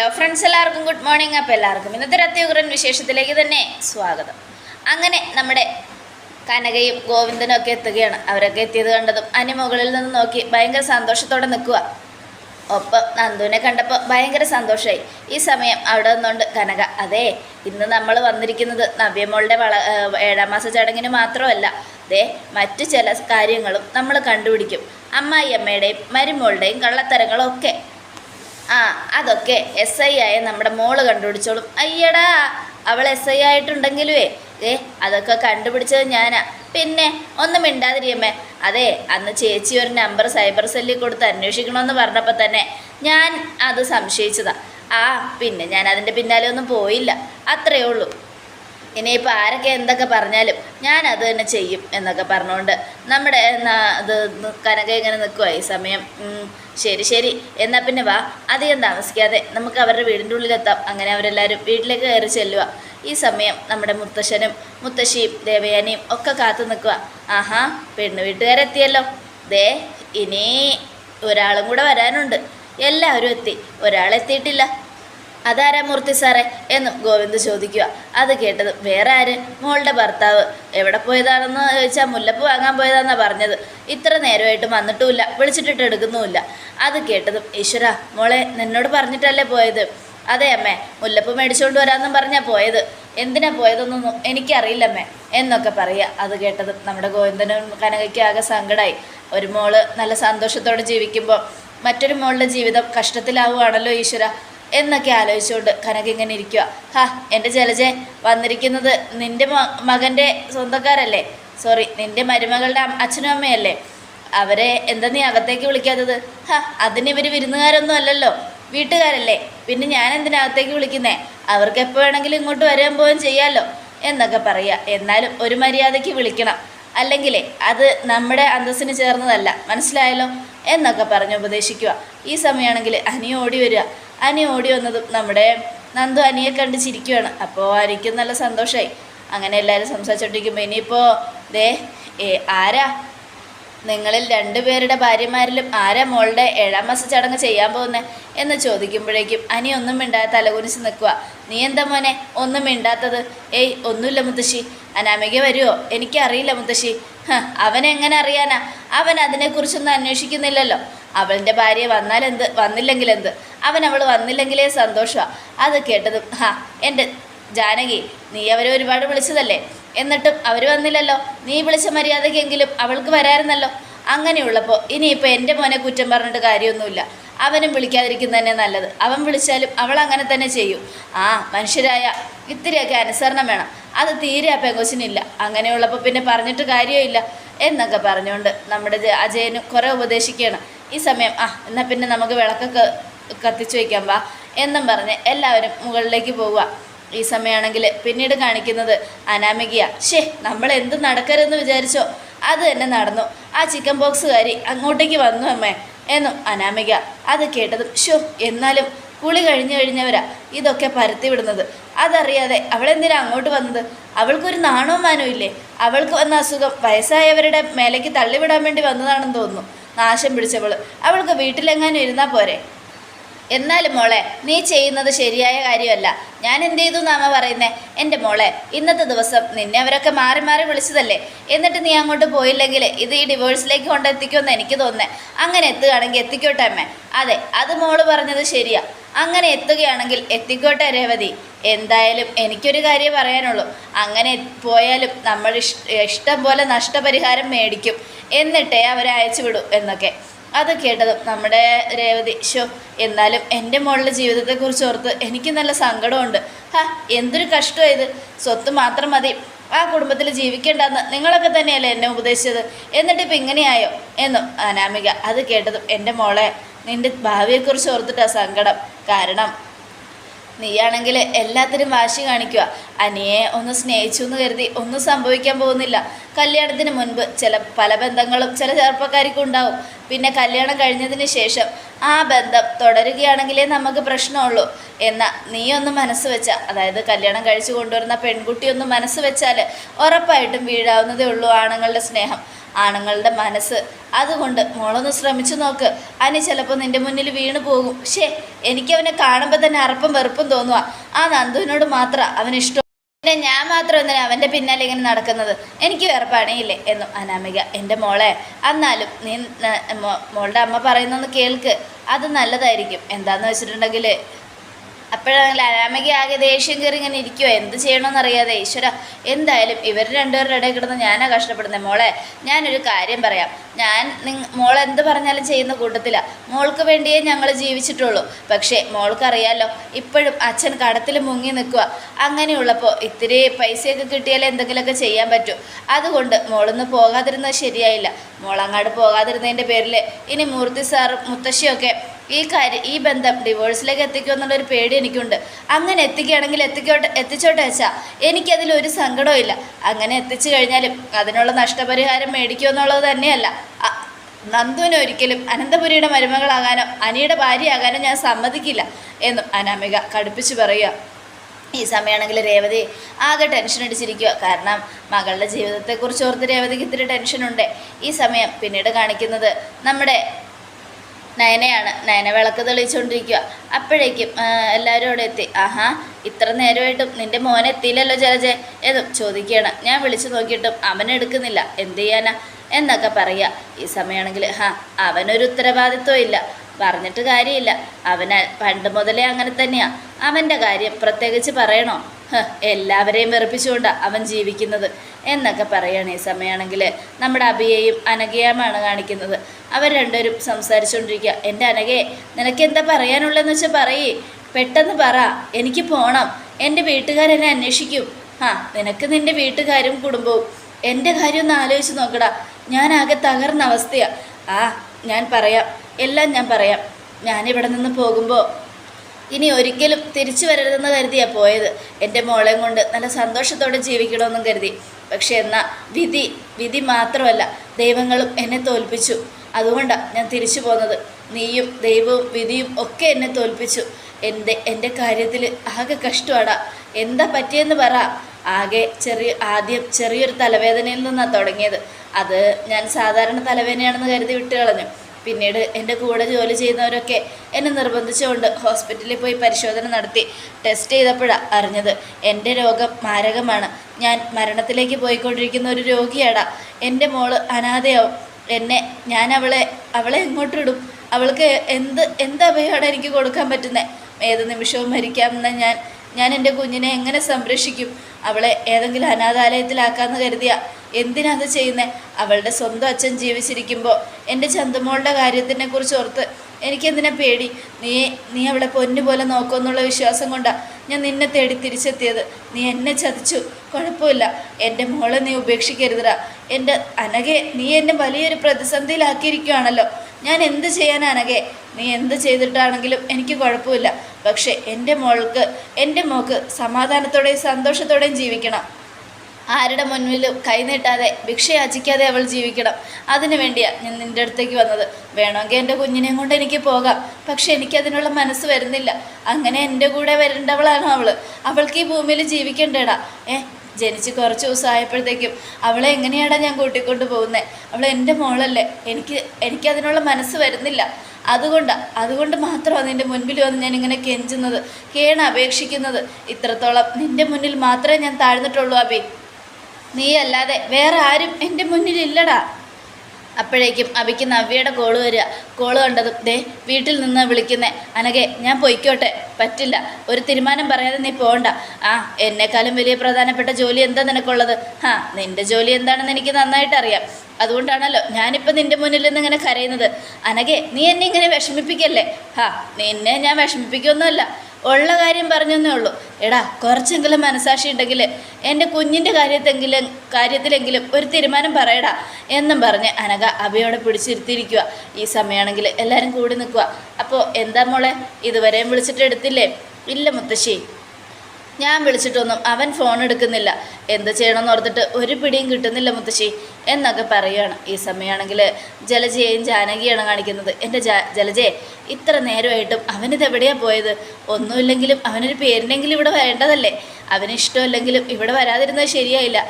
Hello friends എല്ലാവർക്കും good morning. അപ്പോൾ എല്ലാവർക്കും ഇന്നത്തെ രത്യുഗ്രൻ വിശേഷത്തിലേക്ക് തന്നെ സ്വാഗതം. അങ്ങനെ നമ്മുടെ കനകയും ഗോവിന്ദനും ഒക്കെ എത്തുകയാണ്. അവരൊക്കെ എത്തിയത് കണ്ടതും അനി മുകളിൽ നിന്ന് നോക്കി ഭയങ്കര സന്തോഷത്തോടെ നിൽക്കുക. ഒപ്പം നന്ദുവിനെ കണ്ടപ്പോൾ ഭയങ്കര സന്തോഷമായി. ഈ സമയം അവിടെ നിന്നുകൊണ്ട് കനക അതെ ഇന്ന് നമ്മൾ വന്നിരിക്കുന്നത് നവ്യമോളുടെ വള ഏഴാം മാസ ചടങ്ങിന് മാത്രമല്ല. ദേ മറ്റു ചില കാര്യങ്ങളും നമ്മൾ കണ്ടുപിടിക്കും. അമ്മായി അമ്മയുടെയും മരുമോളുടെയും കള്ളത്തരങ്ങളും ഒക്കെ ആ അതൊക്കെ എസ് ഐ ആയ നമ്മുടെ മോൾ കണ്ടുപിടിച്ചോളും. അയ്യടാ അവൾ എസ് ഐ ആയിട്ടുണ്ടെങ്കിലുവേ. ഏ അതൊക്കെ കണ്ടുപിടിച്ചത് ഞാനാ. പിന്നെ ഒന്നും മിണ്ടാതിരിയമ്മേ അതെ അന്ന് ചേച്ചി ഒരു നമ്പർ സൈബർ സെല്ലിൽ കൊടുത്ത് അന്വേഷിക്കണമെന്ന് പറഞ്ഞപ്പോൾ തന്നെ ഞാൻ അത് സംശയിച്ചതാ. ആ പിന്നെ ഞാൻ അതിന്റെ പിന്നാലെ ഒന്നും പോയില്ല. അത്രയേ ഉള്ളൂ. ഇനിയിപ്പോൾ ആരൊക്കെ എന്തൊക്കെ പറഞ്ഞാലും ഞാൻ അത് തന്നെ ചെയ്യും എന്നൊക്കെ പറഞ്ഞുകൊണ്ട് നമ്മുടെ ഇത് കനക ഇങ്ങനെ നിൽക്കുക സമയം. ശരി ശരി. എന്നാൽ പിന്നെ വാ. അധികം താമസിക്കാതെ നമുക്ക് അവരുടെ വീടിന്റെ ഉള്ളിലെത്താം. അങ്ങനെ അവരെല്ലാവരും വീട്ടിലേക്ക് കയറി ചെല്ലുക ഈ സമയം നമ്മുടെ മുത്തശ്ശനും മുത്തശ്ശിയും ദേവയാനിയും ഒക്കെ കാത്തു നിൽക്കുക ആഹാ പെണ്ണു വീട്ടുകാരെത്തിയല്ലോ. ദേ ഇനി ഒരാളും കൂടെ വരാനുണ്ട്. എല്ലാവരും എത്തി. ഒരാളെത്തിയിട്ടില്ല. അതാരാ മൂർത്തി സാറേ എന്നും ഗോവിന്ദ് ചോദിക്കുക. അത് കേട്ടത് വേറെ ആര്? മോളുടെ ഭർത്താവ്. എവിടെ പോയതാണെന്ന് ചോദിച്ചാൽ മുല്ലപ്പ് വാങ്ങാൻ പോയതാന്നാ പറഞ്ഞത്. ഇത്ര നേരമായിട്ടും വന്നിട്ടുമില്ല. വിളിച്ചിട്ടിട്ട് എടുക്കുന്നുമില്ല. അത് കേട്ടതും ഈശ്വര മോളെ നിന്നോട് പറഞ്ഞിട്ടല്ലേ പോയത്? അതെ അമ്മേ മുല്ലപ്പ് മേടിച്ചുകൊണ്ട് വരാമെന്നും പറഞ്ഞാൽ പോയത്. എന്തിനാ പോയതെന്നൊന്നും എനിക്കറിയില്ലമ്മേ എന്നൊക്കെ പറയുക. അത് കേട്ടതും നമ്മുടെ ഗോവിന്ദനും കനകയ്ക്കും ആകെ സങ്കടമായി ഒരു മോൾ നല്ല സന്തോഷത്തോടെ ജീവിക്കുമ്പോൾ മറ്റൊരു മോളുടെ ജീവിതം കഷ്ടത്തിലാവുകയാണല്ലോ ഈശ്വര. എന്നൊക്കെ ആലോചിച്ചുകൊണ്ട് കനക ഇങ്ങനെ ഇരിക്കുക ഹാ എന്റെ ജലജെ വന്നിരിക്കുന്നത് നിന്റെ മകന്റെ സ്വന്തക്കാരല്ലേ? സോറി നിന്റെ മരുമകളുടെ അച്ഛനും അമ്മയല്ലേ? അവരെ എന്താ നീ അകത്തേക്ക് വിളിക്കാത്തത്? ഹാ അതിന് ഇവർ വിരുന്നുകാരൊന്നും അല്ലല്ലോ. വീട്ടുകാരല്ലേ? പിന്നെ ഞാൻ എന്തിനകത്തേക്ക് വിളിക്കുന്നേ? അവർക്ക് എപ്പോൾ വേണമെങ്കിലും ഇങ്ങോട്ട് വരാൻ പോവുകയും ചെയ്യാമല്ലോ എന്നൊക്കെ പറയുക എന്നാലും ഒരു മര്യാദയ്ക്ക് വിളിക്കണം. അല്ലെങ്കിലേ അത് നമ്മുടെ അന്തസ്സിന് ചേർന്നതല്ല. മനസ്സിലായല്ലോ? എന്നൊക്കെ പറഞ്ഞ് ഉപദേശിക്കുക ഈ സമയമാണെങ്കിൽ അനിയോടി വരിക. അനി ഓടി വന്നതും നമ്മുടെ നന്ദു അനിയെ കണ്ട് ചിരിക്കുകയാണ് അപ്പോൾ അനിക്കും നല്ല സന്തോഷമായി അങ്ങനെ എല്ലാവരും സംസാരിച്ചോണ്ടിരിക്കുമ്പോൾ ഇനിയിപ്പോൾ ദേ ഏ ആരാ? നിങ്ങളിൽ രണ്ടുപേരുടെ ഭാര്യമാരിലും ആരാ മോളുടെ ഏഴാം മാസ ചടങ്ങ് ചെയ്യാൻ പോകുന്നത് എന്ന് ചോദിക്കുമ്പോഴേക്കും അനി ഒന്നും മിണ്ടാതെ തലകുനിച്ച് നിൽക്കുക നീ എന്താ മോനെ? ഒന്നും മിണ്ടാത്തത്? ഏയ് ഒന്നുമില്ല മുത്തശ്ശി. അനാമിക വരുമോ എനിക്കറിയില്ല മുത്തശ്ശി. എങ്ങനെ അറിയാനാ? അവൻ അതിനെക്കുറിച്ചൊന്നും അന്വേഷിക്കുന്നില്ലല്ലോ. അവളുടെ ഭാര്യ വന്നാലെന്ത് വന്നില്ലെങ്കിൽ എന്ത്? അവൻ അവൾ വന്നില്ലെങ്കിലേ സന്തോഷമാണ് അത് കേട്ടതും ഹാ എന്റെ ജാനകി നീ അവരെ ഒരുപാട് വിളിച്ചതല്ലേ? എന്നിട്ടും അവർ വന്നില്ലല്ലോ. നീ വിളിച്ച മര്യാദയ്ക്കെങ്കിലും അവൾക്ക് വരായിരുന്നല്ലോ. അങ്ങനെയുള്ളപ്പോൾ ഇനിയിപ്പോൾ എന്റെ മോനെ കുറ്റം പറഞ്ഞിട്ട് കാര്യമൊന്നുമില്ല. അവനും വിളിക്കാതിരിക്കുന്നതന്നെ നല്ലത്. അവൻ വിളിച്ചാലും അവൾ അങ്ങനെ തന്നെ ചെയ്യും. ആ മനുഷ്യരായ ഇത്തിരിയൊക്കെ അനുസരണം വേണം. അത് തീരെ ആ പെങ്കോച്ചിനില്ല. അങ്ങനെയുള്ളപ്പോൾ പിന്നെ പറഞ്ഞിട്ട് കാര്യമില്ല എന്നൊക്കെ പറഞ്ഞുകൊണ്ട് നമ്മുടെ അജയനും കുറേ ഉപദേശിക്കുകയാണ്. ഈ സമയം ആ എന്നാൽ പിന്നെ നമുക്ക് വിളക്കൊക്കെ കത്തിച്ചു വയ്ക്കാൻ വാ എന്നും പറഞ്ഞ് എല്ലാവരും മുകളിലേക്ക് പോവുക. ഈ സമയമാണെങ്കിൽ പിന്നീട് കാണിക്കുന്നത് അനാമികയ. ഷേ നമ്മൾ എന്ത് നടക്കരുതെന്ന് വിചാരിച്ചോ? അത് തന്നെ നടന്നു. ആ ചിക്കൻ ബോക്സുകാരി അങ്ങോട്ടേക്ക് വന്നു അമ്മേ എന്നും അനാമിക. അത് കേട്ടതും ഷോ എന്നാലും കുളി കഴിഞ്ഞു കഴിഞ്ഞവരാ ഇതൊക്കെ പരത്തി വിടുന്നത്. അതറിയാതെ അവളെന്തിനാ അങ്ങോട്ട് വന്നത്? അവൾക്കൊരു നാണവും മാനവും അവൾക്ക് വന്ന അസുഖം വയസ്സായവരുടെ മേലേക്ക് തള്ളിവിടാൻ വേണ്ടി വന്നതാണെന്ന് തോന്നുന്നു. നാശം പിടിച്ചവൾ. അവൾക്ക് വീട്ടിലെങ്ങാനും ഇരുന്നാൽ പോരെ? എന്നാലും മോളെ നീ ചെയ്യുന്നത് ശരിയായ കാര്യമല്ല. ഞാൻ എന്ത് ചെയ്തു എന്നാമ പറയുന്നേ? എന്റെ മോളെ ഇന്നത്തെ ദിവസം നിന്നെ അവരൊക്കെ മാറി മാറി വിളിച്ചതല്ലേ? എന്നിട്ട് നീ അങ്ങോട്ട് പോയില്ലെങ്കിൽ ഇത് ഈ ഡിവോഴ്സിലേക്ക് കൊണ്ടെത്തിക്കുമെന്ന് എനിക്ക് തോന്നുന്നേ. അങ്ങനെ എത്തുകയാണെങ്കിൽ എത്തിക്കോട്ടെ അമ്മേ. അതെ അത് മോൾ പറഞ്ഞത് ശരിയാ. അങ്ങനെ എത്തുകയാണെങ്കിൽ എത്തിക്കോട്ടെ രേവതി. എന്തായാലും എനിക്കൊരു കാര്യം പറയാനുള്ളൂ. അങ്ങനെ പോയാലും നമ്മൾ ഇഷ്ടം പോലെ നഷ്ടപരിഹാരം മേടിക്കും. എന്നിട്ടേ അവരെ അയച്ചു വിടൂ എന്നൊക്കെ. അത് കേട്ടതും നമ്മുടെ രേവതി ഷോ എന്നാലും എന്റെ മോളുടെ ജീവിതത്തെക്കുറിച്ച് ഓർത്ത് എനിക്ക് നല്ല സങ്കടമുണ്ട്. ഹാ എന്തൊരു കഷ്ടമാണ് ഇത്. സ്വത്ത് മാത്രം മതി. ആ കുടുംബത്തിൽ ജീവിക്കേണ്ടെന്ന് നിങ്ങളൊക്കെ തന്നെയല്ലേ എന്നെ ഉപദേശിച്ചത്. എന്നിട്ട് ഇപ്പം ഇങ്ങനെയായോ? എന്നും അനാമിക അത് കേട്ടതും എന്റെ മോളെ നിന്റെ ഭാവിയെക്കുറിച്ച് ഓർത്തിട്ടാണ് സങ്കടം. കാരണം നീയാണെങ്കിൽ എല്ലാത്തിനും വാശി കാണിക്കുക. അനിയെ ഒന്ന് സ്നേഹിച്ചു എന്ന് കരുതി ഒന്നും സംഭവിക്കാൻ പോകുന്നില്ല. കല്യാണത്തിന് മുൻപ് ചില പല ബന്ധങ്ങളും ചില ചെറുപ്പക്കാർക്കും ഉണ്ടാവും. പിന്നെ കല്യാണം കഴിഞ്ഞതിന് ശേഷം ആ ബന്ധം തുടരുകയാണെങ്കിലേ നമുക്ക് പ്രശ്നമുള്ളൂ. എന്നാൽ നീയൊന്ന് മനസ്സ് വെച്ച അതായത് കല്യാണം കഴിച്ചു കൊണ്ടുവരുന്ന പെൺകുട്ടിയൊന്ന് മനസ്സ് വെച്ചാൽ ഉറപ്പായിട്ടും വീഴാവുന്നതേ ഉള്ളൂ ആണുങ്ങളുടെ സ്നേഹം. ആണുങ്ങളുടെ മനസ്സ്. അതുകൊണ്ട് മോളൊന്ന് ശ്രമിച്ചു നോക്ക്. അനി ചിലപ്പോൾ നിന്റെ മുന്നിൽ വീണു പോകും. ഷേ എനിക്കവനെ കാണുമ്പോൾ തന്നെ അറപ്പും വെറുപ്പും തോന്നുക ആ നന്ദുവിനോട് മാത്രം അവനിഷ്ടം പിന്നെ ഞാൻ മാത്രം എന്തിനാ അവന്റെ പിന്നാലെ ഇങ്ങനെ നടക്കുന്നത്? എനിക്ക് വേറെ പണിയില്ലേ? എന്നും അനാമിക എന്റെ മോളെ എന്നാലും നീ മോളുടെ അമ്മ പറയുന്നൊന്ന് കേൾക്ക്. അത് നല്ലതായിരിക്കും. എന്താന്ന് വെച്ചിട്ടുണ്ടെങ്കിൽ അപ്പോഴാണെങ്കിൽ അനാമിക ആകെ ദേഷ്യം കയറി ഇങ്ങനെ ഇരിക്കുവോ. എന്ത് ചെയ്യണമെന്ന് അറിയാതെ ഈശ്വര എന്തായാലും ഇവർ രണ്ടുപേരുടെ ഇടയിൽ കിടന്ന് ഞാനാ കഷ്ടപ്പെടുന്നത് മോളെ ഞാനൊരു കാര്യം പറയാം. ഞാൻ നിങ് മോൾ പറഞ്ഞാലും ചെയ്യുന്ന കൂട്ടത്തില. മോൾക്ക് വേണ്ടിയേ ഞങ്ങൾ ജീവിച്ചിട്ടുള്ളൂ. പക്ഷേ മോൾക്കറിയാലോ ഇപ്പോഴും അച്ഛൻ കടത്തിൽ മുങ്ങി നിൽക്കുക അങ്ങനെയുള്ളപ്പോൾ ഇത്തിരി പൈസയൊക്കെ കിട്ടിയാലേ എന്തെങ്കിലുമൊക്കെ ചെയ്യാൻ പറ്റൂ. അതുകൊണ്ട് മോളൊന്ന് പോകാതിരുന്നത് ശരിയായില്ല. മോളങ്ങാട് പോകാതിരുന്നതിന്റെ പേരിൽ ഇനി മൂർത്തി സാറും മുത്തശ്ശിയൊക്കെ ഈ കാര്യം ഈ ബന്ധം ഡിവോഴ്സിലേക്ക് എത്തിക്കുമോ എന്നുള്ളൊരു പേടി എനിക്കുണ്ട്. അങ്ങനെ എത്തിക്കുകയാണെങ്കിൽ എത്തിക്കോട്ടെ എത്തിച്ചോട്ടെ വെച്ചാ എനിക്കതിൽ ഒരു സങ്കടവും അങ്ങനെ എത്തിച്ചു കഴിഞ്ഞാലും അതിനുള്ള നഷ്ടപരിഹാരം മേടിക്കുമോ എന്നുള്ളത് തന്നെയല്ല. നന്ദുവിന് ഒരിക്കലും അനന്തപുരിയുടെ മരുമകളാകാനോ അനിയുടെ ഭാര്യയാകാനോ ഞാൻ സമ്മതിക്കില്ല എന്നും അനാമിക കടുപ്പിച്ച് പറയുക. ഈ സമയമാണെങ്കിൽ രേവതി ആകെ ടെൻഷൻ അടിച്ചിരിക്കുക. കാരണം മകളുടെ ജീവിതത്തെക്കുറിച്ച് ഓർത്ത് രേവതിക്ക് ഇത്തിരി ടെൻഷനുണ്ട് ഈ സമയം പിന്നീട് കാണിക്കുന്നത് നമ്മുടെ നയനയാണ്. നയന വിളക്ക് തെളിയിച്ചുകൊണ്ടിരിക്കുക അപ്പോഴേക്കും എല്ലാവരും അവിടെ എത്തി. ആഹാ ഇത്ര നേരമായിട്ടും നിന്റെ മോൻ എത്തിയില്ലല്ലോ ജലജെ. എന്നും ചോദിക്കുകയാണ്. ഞാൻ വിളിച്ചു നോക്കിയിട്ടും അവൻ എടുക്കുന്നില്ല. എന്ത് ചെയ്യാനാ? എന്നൊക്കെ പറയുക. ഈ സമയമാണെങ്കിൽ ഹാ അവനൊരു ഉത്തരവാദിത്വം ഇല്ല. പറഞ്ഞിട്ട് കാര്യമില്ല. അവന് പണ്ട് മുതലേ അങ്ങനെ തന്നെയാ. അവന്റെ കാര്യം പ്രത്യേകിച്ച് പറയണോ? എല്ലാവരെയും വെറുപ്പിച്ചുകൊണ്ടാണ് അവൻ ജീവിക്കുന്നത് എന്നൊക്കെ പറയുകയാണ് ഈ സമയമാണെങ്കിൽ നമ്മുടെ അഭിയെയും അനഘയുമാണ് കാണിക്കുന്നത്. അവർ രണ്ടുപേരും സംസാരിച്ചുകൊണ്ടിരിക്കുക എന്റെ അനഘയെ നിനക്ക് എന്താ പറയാനുള്ളതെന്ന് വെച്ചാൽ പറയേ. പെട്ടെന്ന് പറ. എനിക്ക് പോകണം എന്റെ വീട്ടുകാരെന്നെ അന്വേഷിക്കും. ആ നിനക്ക് നിന്റെ വീട്ടുകാരും കുടുംബവും. എന്റെ കാര്യം ഒന്ന് ആലോചിച്ച് നോക്കടാ. ഞാൻ ആകെ തകർന്ന അവസ്ഥയാണ് ആ ഞാൻ പറയാം. എല്ലാം ഞാൻ പറയാം. ഞാനിവിടെ നിന്ന് പോകുമ്പോൾ ഇനി ഒരിക്കലും തിരിച്ചു വരരുതെന്ന് കരുതിയാണ് പോയത്. എന്റെ മോളെയും കൊണ്ട് നല്ല സന്തോഷത്തോടെ ജീവിക്കണമെന്നും കരുതി. പക്ഷെ എന്നാൽ വിധി വിധി മാത്രമല്ല ദൈവങ്ങളും എന്നെ തോൽപ്പിച്ചു. അതുകൊണ്ടാണ് ഞാൻ തിരിച്ചു പോന്നത്. നീയും ദൈവവും വിധിയും ഒക്കെ എന്നെ തോൽപ്പിച്ചു. എന്റെ എന്റെ കാര്യത്തിൽ ആകെ കഷ്ടമാടാ. എന്താ പറ്റിയെന്ന് പറ. ആകെ ചെറിയ ആദ്യം ചെറിയൊരു തലവേദനയിൽ നിന്നാണ് തുടങ്ങിയത്. അത് ഞാൻ സാധാരണ തലവേദനയാണെന്ന് കരുതി വിട്ട് കളഞ്ഞു പിന്നീട് എന്റെ കൂടെ ജോലി ചെയ്യുന്നവരൊക്കെ എന്നെ നിർബന്ധിച്ചുകൊണ്ട് ഹോസ്പിറ്റലിൽ പോയി പരിശോധന നടത്തി. ടെസ്റ്റ് ചെയ്തപ്പോഴാണ് അറിഞ്ഞത് എന്റെ രോഗം മാരകമാണ്. ഞാൻ മരണത്തിലേക്ക് പോയിക്കൊണ്ടിരിക്കുന്ന ഒരു രോഗിയാടാ. എന്റെ മോൾ അനാഥയാവും. എന്നെ ഞാൻ അവളെ അവളെ എങ്ങോട്ടിടും അവൾക്ക് എന്ത് എന്ത് അഭയമാണ് എനിക്ക് കൊടുക്കാൻ പറ്റുന്നത് ഏത് നിമിഷവും മരിക്കാമെന്ന് ഞാൻ ഞാൻ എന്റെ കുഞ്ഞിനെ എങ്ങനെ സംരക്ഷിക്കും? അവളെ ഏതെങ്കിലും അനാഥാലയത്തിലാക്കാമെന്ന് കരുതിയ. എന്തിനാ അത് ചെയ്യുന്നത് അവളുടെ സ്വന്തം അച്ഛൻ ജീവിച്ചിരിക്കുമ്പോൾ എന്റെ ചന്തമോളുടെ കാര്യത്തിനെ കുറിച്ച് ഓർത്ത് എനിക്കെന്തിനാ പേടി? നീ നീ അവളെ പൊന്നു പോലെ നോക്കുമെന്നുള്ള വിശ്വാസം കൊണ്ടാണ് ഞാൻ നിന്നെ തേടി തിരിച്ചെത്തിയത്. നീ എന്നെ ചതിച്ചു. കുഴപ്പമില്ല. എന്റെ മോളെ നീ ഉപേക്ഷിക്കരുതടാ. എന്റെ അനഘെ നീ എന്നെ വലിയൊരു പ്രതിസന്ധിയിലാക്കിയിരിക്കുകയാണല്ലോ ഞാൻ എന്ത് ചെയ്യാൻ അനഘെ നീ എന്ത് ചെയ്തിട്ടാണെങ്കിലും എനിക്ക് കുഴപ്പമില്ല. പക്ഷേ എന്റെ മോൾക്ക് എന്റെ മോൾക്ക് സമാധാനത്തോടെയും സന്തോഷത്തോടെയും ജീവിക്കണം. ആരുടെ മുന്നിലും കൈനീട്ടാതെ ഭിക്ഷ യാചിക്കാതെ അവൾ ജീവിക്കണം. അതിനു വേണ്ടിയാണ് ഞാൻ നിന്റെ അടുത്തേക്ക് വന്നത്. വേണമെങ്കിൽ എന്റെ കുഞ്ഞിനെയും കൊണ്ട് എനിക്ക് പോകാം. പക്ഷെ എനിക്കതിനുള്ള മനസ്സ് വരുന്നില്ല. അങ്ങനെ എന്റെ കൂടെ വരേണ്ടവളാണ് അവൾ അവൾക്ക് ഈ ഭൂമിയിൽ ജീവിക്കേണ്ടേടാ. ഏ ജനിച്ച് കുറച്ച് ദിവസം ആയപ്പോഴത്തേക്കും അവളെ എങ്ങനെയാടാ ഞാൻ കൂട്ടിക്കൊണ്ട് പോകുന്നത് അവൾ എന്റെ മോളല്ലേ. എനിക്ക് എനിക്കതിനുള്ള മനസ്സ് വരുന്നില്ല. അതുകൊണ്ടാണ് അതുകൊണ്ട് മാത്രമാണ് നിന്റെ മുൻപിൽ വന്ന് ഞാൻ ഇങ്ങനെ കെഞ്ചുന്നത് കേണ അപേക്ഷിക്കുന്നത് ഇത്രത്തോളം നിന്റെ മുന്നിൽ മാത്രമേ ഞാൻ താഴ്ന്നിട്ടുള്ളൂ അബി. നീ അല്ലാതെ വേറെ ആരും എന്റെ മുന്നിലില്ലടാ. അപ്പോഴേക്കും അബിക്ക് നവ്യയുടെ കോൾ വരിക. കോൾ കണ്ടതും ദേ വീട്ടിൽ നിന്ന് വിളിക്കുന്നേ. അനകെ ഞാൻ പൊയ്ക്കോട്ടെ. പറ്റില്ല. ഒരു തീരുമാനം പറയാതെ നീ പോകണ്ട ആ എന്നെക്കാളും വലിയ പ്രധാനപ്പെട്ട ജോലി എന്താ നിനക്കുള്ളത്? ആ നിന്റെ ജോലി എന്താണെന്ന് എനിക്ക് നന്നായിട്ട് അറിയാം അതുകൊണ്ടാണല്ലോ ഞാനിപ്പോൾ നിന്റെ മുന്നിൽ നിന്ന് ഇങ്ങനെ കരയുന്നത്. അനകെ നീ എന്നെ ഇങ്ങനെ വിഷമിപ്പിക്കല്ലേ? ആ നിന്നെ ഞാൻ വിഷമിപ്പിക്കൊന്നുമല്ല. ഉള്ള കാര്യം പറഞ്ഞെന്നേ ഉള്ളൂ. എടാ കുറച്ചെങ്കിലും മനസാക്ഷി ഉണ്ടെങ്കിൽ എന്റെ കുഞ്ഞിന്റെ കാര്യത്തെങ്കിലും കാര്യത്തിലെങ്കിലും ഒരു തീരുമാനം പറയടാ എന്നും പറഞ്ഞ് അനഘ അവയോടെ പിടിച്ചിരുത്തിയിരിക്കുക ഈ സമയമാണെങ്കിൽ എല്ലാവരും കൂടി നിൽക്കുക അപ്പോൾ എന്താ മോളെ ഇതുവരെയും വിളിച്ചിട്ട് എടുത്തില്ലേ? ഇല്ല മുത്തശ്ശി. ഞാൻ വിളിച്ചിട്ടൊന്നും അവൻ ഫോൺ എടുക്കുന്നില്ല. എന്ത് ചെയ്യണമെന്ന് ഓർത്തിട്ട് ഒരു പിടിയും കിട്ടുന്നില്ല മുത്തശ്ശി. എന്നൊക്കെ പറയുകയാണ് ഈ സമയമാണെങ്കിൽ ജലജയെയും ജാനകിയാണ് കാണിക്കുന്നത്. എന്റെ ജലജയെ ഇത്ര നേരമായിട്ടും അവനിത് എവിടെയാണ് പോയത്? ഒന്നുമില്ലെങ്കിലും അവനൊരു പേരിനെങ്കിലും ഇവിടെ വരേണ്ടതല്ലേ? അവന് ഇഷ്ടമല്ലെങ്കിലും ഇവിടെ വരാതിരുന്നത് ശരിയായില്ല.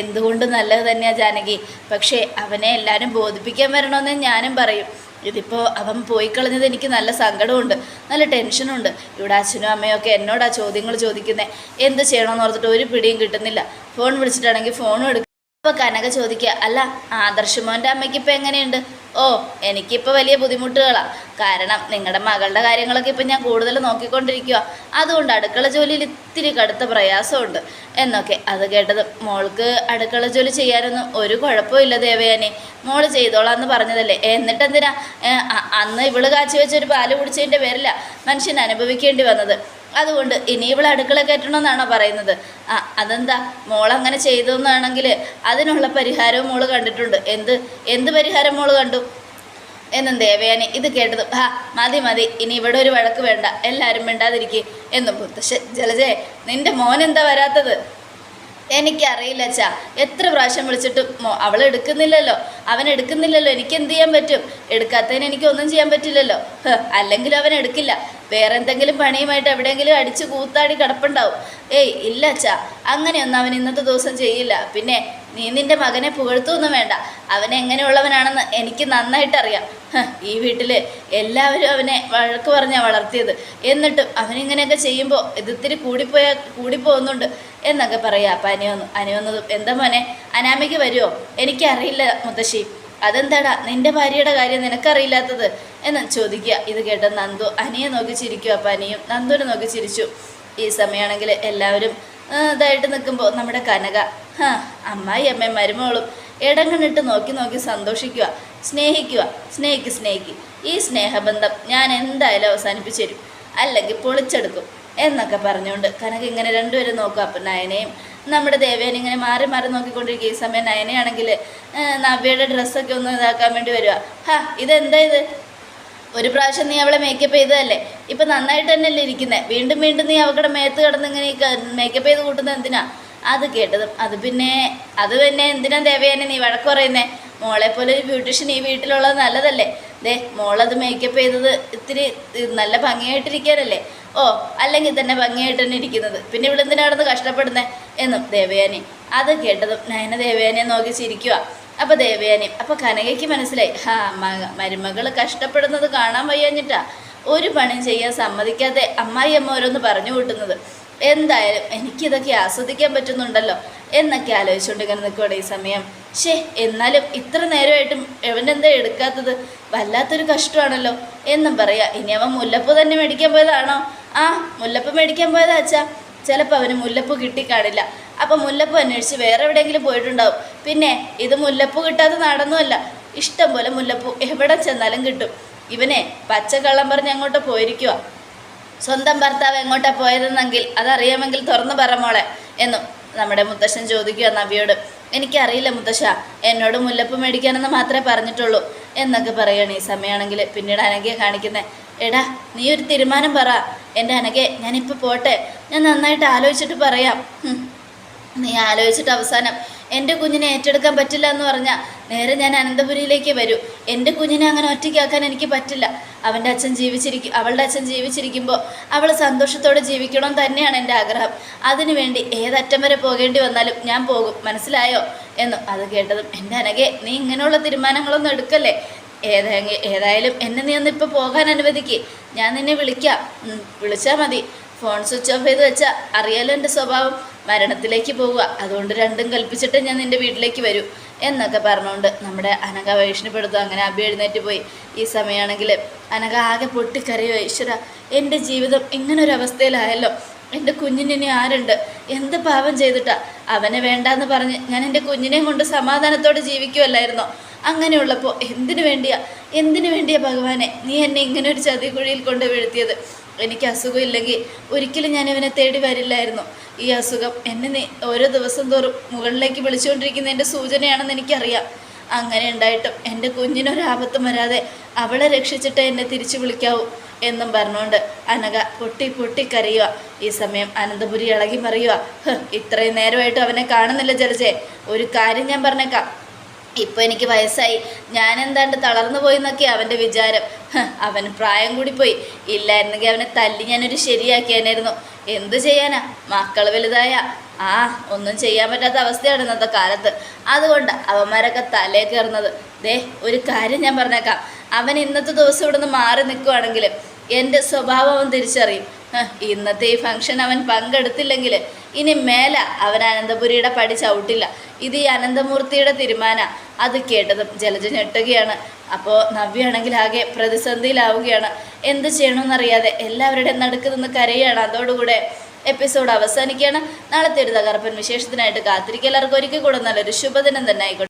എന്തുകൊണ്ട് നല്ലത് തന്നെയാണ് ജാനകി? പക്ഷേ അവനെ എല്ലാവരും ബോധിപ്പിക്കാൻ വരണമെന്ന് ഞാനും പറയും. ഇതിപ്പോൾ അവൻ പോയി കളഞ്ഞത് എനിക്ക് നല്ല സങ്കടമുണ്ട് നല്ല ടെൻഷനുണ്ട്. ഇവിടെ അച്ഛനും അമ്മയും ഒക്കെ എന്നോടാ ചോദ്യങ്ങൾ ചോദിക്കുന്നത് എന്ത് ചെയ്യണമെന്ന് ഓർത്തിട്ട് ഒരു പിടിയും കിട്ടുന്നില്ല. ഫോൺ വിളിച്ചിട്ടാണെങ്കിൽ ഫോണും എടുക്കും. അപ്പോൾ കനക ചോദിക്കുക അല്ല ആദർശമോന്റെ അമ്മയ്ക്ക് ഇപ്പം എങ്ങനെയുണ്ട്? ഓ എനിക്കിപ്പോൾ വലിയ ബുദ്ധിമുട്ടുകളാണ് കാരണം നിങ്ങളുടെ മകളുടെ കാര്യങ്ങളൊക്കെ ഇപ്പം ഞാൻ കൂടുതൽ നോക്കിക്കൊണ്ടിരിക്കുക അതുകൊണ്ട് അടുക്കള ജോലിയിൽ ഇത്തിരി കടുത്ത പ്രയാസമുണ്ട്. എന്നൊക്കെ. അത് കേട്ടത് മോൾക്ക് അടുക്കള ജോലി ചെയ്യാനൊന്നും ഒരു കുഴപ്പമില്ല ദേവയാനി. മോൾ ചെയ്തോളാന്ന് പറഞ്ഞതല്ലേ. എന്നിട്ട് എന്തിനാ ഏ, അന്ന് ഇവൾ കാച്ചി വെച്ചൊരു പാൽ കുടിച്ചതിന്റെ പേരില്ല മനുഷ്യൻ അനുഭവിക്കേണ്ടി വന്നത്. അതുകൊണ്ട് ഇനി ഇവൾ അടുക്കള കയറ്റണമെന്നാണോ പറയുന്നത്? ആ അതെന്താ? മോൾ അങ്ങനെ ചെയ്തെന്നാണെങ്കിൽ അതിനുള്ള പരിഹാരവും മോൾ കണ്ടിട്ടുണ്ട്. എന്ത് എന്ത് പരിഹാരം മോൾ കണ്ടു? എന്നും ദേവയാനി ഇത് കേട്ടത്. ഹാ മതി മതി. ഇനി ഇവിടെ ഒരു വഴക്ക് വേണ്ട. എല്ലാവരും മിണ്ടാതിരിക്കുക എന്നും മുത്തശ്ശൻ ജലജേ നിന്റെ മോനെന്താ വരാത്തത്? എനിക്കറിയില്ല ചാ എത്ര പ്രാവശ്യം വിളിച്ചിട്ടും അവൾ എടുക്കുന്നില്ലല്ലോ. അവൻ എടുക്കുന്നില്ലല്ലോ. എനിക്ക് എന്ത് ചെയ്യാൻ പറ്റും? എടുക്കാത്തതിന് എനിക്ക് ഒന്നും ചെയ്യാൻ പറ്റില്ലല്ലോ. അല്ലെങ്കിൽ അവൻ എടുക്കില്ല. വേറെ എന്തെങ്കിലും പണിയുമായിട്ട് എവിടെയെങ്കിലും അടിച്ച് കൂത്താടി കിടപ്പുണ്ടാവും. ഏയ് ഇല്ല ചാ അങ്ങനെയൊന്നും അവൻ ഇന്നത്തെ ദിവസം ചെയ്യില്ല. പിന്നെ നീ നിന്റെ മകനെ പുകഴ്ത്തൊന്നും വേണ്ട. അവൻ എങ്ങനെയുള്ളവനാണെന്ന് എനിക്ക് നന്നായിട്ടറിയാം. ഈ വീട്ടിൽ എല്ലാവരും അവനെ വഴക്ക് പറഞ്ഞാണ് വളർത്തിയത്. എന്നിട്ടും അവനിങ്ങനെയൊക്കെ ചെയ്യുമ്പോൾ ഇതിത്തിരി കൂടിപ്പോയാൽ കൂടിപ്പോകുന്നുണ്ട്. എന്നൊക്കെ പറയാം അപ്പം അനിയൊന്നു അനിയൊന്നതും എന്താ മോനെ അനാമയ്ക്ക് വരുമോ എനിക്കറിയില്ല മുത്തശ്ശി. അതെന്താടാ നിന്റെ ഭാര്യയുടെ കാര്യം നിനക്കറിയില്ലാത്തത്? എന്ന് ചോദിക്കുക. ഇത് കേട്ട നന്ദു അനിയെ നോക്കി ചിരിക്കുക അപ്പം അനിയും നന്ദുവിനെ നോക്കി ചിരിച്ചു. ഈ സമയമാണെങ്കിൽ എല്ലാവരും ഇതായിട്ട് നിൽക്കുമ്പോൾ നമ്മുടെ കനക. ഹാ അമ്മായി അമ്മയും മരുമോളും ഇടങ്ങണിട്ട് നോക്കി നോക്കി സന്തോഷിക്കുക സ്നേഹിക്കുക സ്നേഹിക്ക് സ്നേഹിക്ക്. ഈ സ്നേഹബന്ധം ഞാൻ എന്തായാലും അവസാനിപ്പിച്ചു തരും. അല്ലെങ്കിൽ പൊളിച്ചെടുക്കും എന്നൊക്കെ പറഞ്ഞുകൊണ്ട് കനക ഇങ്ങനെ രണ്ടുപേരും നോക്കുക അപ്പം നയനയും നമ്മുടെ ദേവേനെ ഇങ്ങനെ മാറി മാറി നോക്കിക്കൊണ്ടിരിക്കുക ഈ സമയം നയനയാണെങ്കിൽ നവ്യയുടെ ഡ്രസ്സൊക്കെ ഒന്ന് ഇതാക്കാൻ വേണ്ടി വരിക. ഹാ ഇതെന്താ ഇത്? ഒരു പ്രാവശ്യം നീ അവളെ മേക്കപ്പ് ചെയ്തതല്ലേ? ഇപ്പം നന്നായിട്ട് തന്നെയല്ലേ ഇരിക്കുന്നത് വീണ്ടും വീണ്ടും നീ അവളുടെ മേത്ത് കിടന്ന് ഇങ്ങനെ മേക്കപ്പ് ചെയ്ത് കൂട്ടുന്നത് എന്തിനാ? അത് കേട്ടതും. അത് പിന്നെ അത് പിന്നെ എന്തിനാ ദേവയാനെ നീ വഴക്ക് പറയുന്നേ? മോളെ പോലെ ഒരു ബ്യൂട്ടീഷ്യൻ ഈ വീട്ടിലുള്ളത് നല്ലതല്ലേ? ദേ മോളത് മേക്കപ്പ് ചെയ്തത് ഇത്തിരി നല്ല ഭംഗിയായിട്ടിരിക്കാനല്ലേ? ഓ അല്ലെങ്കിൽ തന്നെ ഭംഗിയായിട്ട് തന്നെ ഇരിക്കുന്നത്. പിന്നെ ഇവിടെ എന്തിനാണെന്ന് കഷ്ടപ്പെടുന്നത് കഷ്ടപ്പെടുന്നേ? എന്നും ദേവയാനി. അത് കേട്ടതും നയന ദേവയാനെ നോക്കി ചിരിക്കുക അപ്പോൾ ദേവയാനി അപ്പോൾ കനകയ്ക്ക് മനസ്സിലായി ഹാ മക മരുമകൾ കഷ്ടപ്പെടുന്നത് കാണാൻ വയ്യാഞ്ഞിട്ടാ. ഒരു പണിയും ചെയ്യാൻ സമ്മതിക്കാതെ അമ്മായി അമ്മ ഓരോന്ന് പറഞ്ഞു കൂട്ടുന്നത്. എന്തായാലും എനിക്കിതൊക്കെ ആസ്വദിക്കാൻ പറ്റുന്നുണ്ടല്ലോ എന്നൊക്കെ ആലോചിച്ചുകൊണ്ട് ഇങ്ങനെ നിൽക്കുവാണ് ഈ സമയം. ഷേ എന്നാലും ഇത്ര നേരമായിട്ടും എവനെന്താ എടുക്കാത്തത്? വല്ലാത്തൊരു കഷ്ടമാണല്ലോ എന്നും പറയാ. ഇനി അവൻ മുല്ലപ്പൂ തന്നെ മേടിക്കാൻ പോയതാണോ? ആ മുല്ലപ്പൂ മേടിക്കാൻ പോയതാ അച്ഛാ. ചിലപ്പോൾ അവന് മുല്ലപ്പൂ കിട്ടിക്കാണില്ല. അപ്പം മുല്ലപ്പൂ അന്വേഷിച്ച് വേറെ എവിടെയെങ്കിലും പോയിട്ടുണ്ടാവും. പിന്നെ ഇത് മുല്ലപ്പൂ കിട്ടാതെ നടന്നുമല്ല ഇഷ്ടം പോലെ മുല്ലപ്പൂ എവിടെ ചെന്നാലും കിട്ടും. ഇവനെ പച്ചക്കള്ളം പറഞ്ഞ് അങ്ങോട്ട് പോയിരിക്കുക സ്വന്തം ഭർത്താവ് എങ്ങോട്ടാ പോയതെന്നെങ്കിൽ അതറിയാമെങ്കിൽ തുറന്നു പറ മോളെ എന്നും നമ്മുടെ മുത്തശ്ശൻ ചോദിക്കുക നവിയോട്. എനിക്കറിയില്ല മുത്തശ്ശ എന്നോട് മുല്ലപ്പ് മേടിക്കാനെന്ന് മാത്രമേ പറഞ്ഞിട്ടുള്ളൂ എന്നൊക്കെ പറയുകയാണ് ഈ സമയമാണെങ്കിൽ പിന്നീട് അനഘയെ കാണിക്കുന്നത് എടാ നീ ഒരു തീരുമാനം പറ. എന്റെ അനകെ ഞാനിപ്പോൾ പോട്ടെ. ഞാൻ നന്നായിട്ട് ആലോചിച്ചിട്ട് പറയാം. നീ ആലോചിച്ചിട്ട് അവസാനം എന്റെ കുഞ്ഞിനെ ഏറ്റെടുക്കാൻ പറ്റില്ല എന്ന് പറഞ്ഞാൽ നേരെ ഞാൻ അനന്തപുരിയിലേക്ക് വരൂ. എന്റെ കുഞ്ഞിനെ അങ്ങനെ ഒറ്റയ്ക്കാക്കാൻ എനിക്ക് പറ്റില്ല. അവന്റെ അച്ഛൻ ജീവിച്ചിരിക്കും അവളുടെ അച്ഛൻ ജീവിച്ചിരിക്കുമ്പോൾ അവൾ സന്തോഷത്തോടെ ജീവിക്കണം തന്നെയാണ് എന്റെ ആഗ്രഹം. അതിനുവേണ്ടി ഏതറ്റം വരെ പോകേണ്ടി വന്നാലും ഞാൻ പോകും. മനസ്സിലായോ? എന്നും അത് കേട്ടതും എന്റെ അനകെ നീ ഇങ്ങനെയുള്ള തീരുമാനങ്ങളൊന്നും എടുക്കല്ലേ? ഏതെങ്കിൽ ഏതായാലും എന്നെ നീ ഒന്ന് ഇപ്പോൾ പോകാൻ അനുവദിക്ക്. ഞാൻ നിന്നെ വിളിക്കാം. വിളിച്ചാൽ മതി. ഫോൺ സ്വിച്ച് ഓഫ് ചെയ്ത് വെച്ചാൽ അറിയാലോ എന്റെ സ്വഭാവം. മരണത്തിലേക്ക് പോവുക. അതുകൊണ്ട് രണ്ടും കൽപ്പിച്ചിട്ട് ഞാൻ നിന്റെ വീട്ടിലേക്ക് വരൂ എന്നൊക്കെ പറഞ്ഞുകൊണ്ട് നമ്മുടെ അനക ഭീഷണിപ്പെടുത്തും അങ്ങനെ അബി എഴുന്നേറ്റ് പോയി. ഈ സമയമാണെങ്കിൽ അനക ആകെ പൊട്ടിക്കറിയോ ഈശ്വര. എന്റെ ജീവിതം ഇങ്ങനെ ഒരു അവസ്ഥയിലായല്ലോ എന്റെ കുഞ്ഞിന് ഇനി ആരുണ്ട്? എന്ത് പാപം ചെയ്തിട്ടാ? അവനെ വേണ്ടാന്ന് പറഞ്ഞ് ഞാൻ എന്റെ കുഞ്ഞിനെയും കൊണ്ട് സമാധാനത്തോടെ ജീവിക്കുമല്ലായിരുന്നോ അങ്ങനെയുള്ളപ്പോൾ എന്തിനു വേണ്ടിയാ? എന്തിനു വേണ്ടിയാ ഭഗവാനെ? നീ എന്നെ ഇങ്ങനെ ഒരു ചതികുഴിയിൽ കൊണ്ട് വീഴ്ത്തിയത്. എനിക്ക് അസുഖമില്ലെങ്കിൽ ഒരിക്കലും ഞാൻ ഇവനെ തേടി വരില്ലായിരുന്നു. ഈ അസുഖം എന്നെ നീ ഓരോ ദിവസം തോറും മുകളിലേക്ക് വിളിച്ചുകൊണ്ടിരിക്കുന്നതിന്റെ സൂചനയാണെന്ന് എനിക്കറിയാം. അങ്ങനെ ഉണ്ടായിട്ടും എന്റെ കുഞ്ഞിനൊരാപത്തും വരാതെ അവളെ രക്ഷിച്ചിട്ട് എന്നെ തിരിച്ചു വിളിക്കാവൂ എന്നും പറഞ്ഞുകൊണ്ട് അനഘ പൊട്ടി പൊട്ടി കരയുക. ഈ സമയം അനന്തപുരി ഇളകി മറിയുക "ഹ്, ഇത്രയും നേരമായിട്ട് അവനെ കാണുന്നില്ല ജലജെ. ഒരു കാര്യം ഞാൻ പറഞ്ഞേക്കാം. ഇപ്പൊ എനിക്ക് വയസ്സായി. ഞാൻ എന്താണ്ട് തളർന്നു പോയി എന്നൊക്കെ അവന്റെ വിചാരം. അവൻ പ്രായം കൂടി പോയി ഇല്ലായിരുന്നെങ്കിൽ അവനെ തല്ലി ഞാനൊരു ശരിയാക്കിയാനായിരുന്നു. എന്ത് ചെയ്യാനാ? മക്കൾ വലുതായ. ആ ഒന്നും ചെയ്യാൻ പറ്റാത്ത അവസ്ഥയാണ് ഇന്നത്തെ കാലത്ത്. അതുകൊണ്ട് അവന്മാരൊക്കെ തലേ കയറുന്നത്. ദേ ഒരു കാര്യം ഞാൻ പറഞ്ഞേക്കാം. അവൻ ഇന്നത്തെ ദിവസം ഇവിടുന്ന് മാറി നിൽക്കുവാണെങ്കിൽ എന്റെ സ്വഭാവം അവൻ തിരിച്ചറിയും. ഇന്നത്തെ ഈ ഫംഗ്ഷൻ അവൻ പങ്കെടുത്തില്ലെങ്കിൽ ഇനി മേല അവൻ അനന്തപുരിയുടെ പടി ചവിട്ടില്ല. ഇത് ഈ അനന്തമൂർത്തിയുടെ തീരുമാന. അത് കേട്ടതും ജലജ ഞെട്ടുകയാണ്. അപ്പോൾ നവ്യാണെങ്കിൽ ആകെ പ്രതിസന്ധിയിലാവുകയാണ്. എന്ത് ചെയ്യണമെന്നറിയാതെ എല്ലാവരുടെയും നടുക്ക് നിന്ന് കരയാണ്. അതോടുകൂടെ എപ്പിസോഡ് അവസാനിക്കുകയാണ്. നാളത്തെ ഒരു തകർപ്പൻ വിശേഷത്തിനായിട്ട് കാത്തിരിക്കുക. എല്ലാവർക്കും ഒരിക്കൽ കൂടെ നല്ലൊരു ശുഭദിനം തന്നെ ആയിക്കോട്ടെ.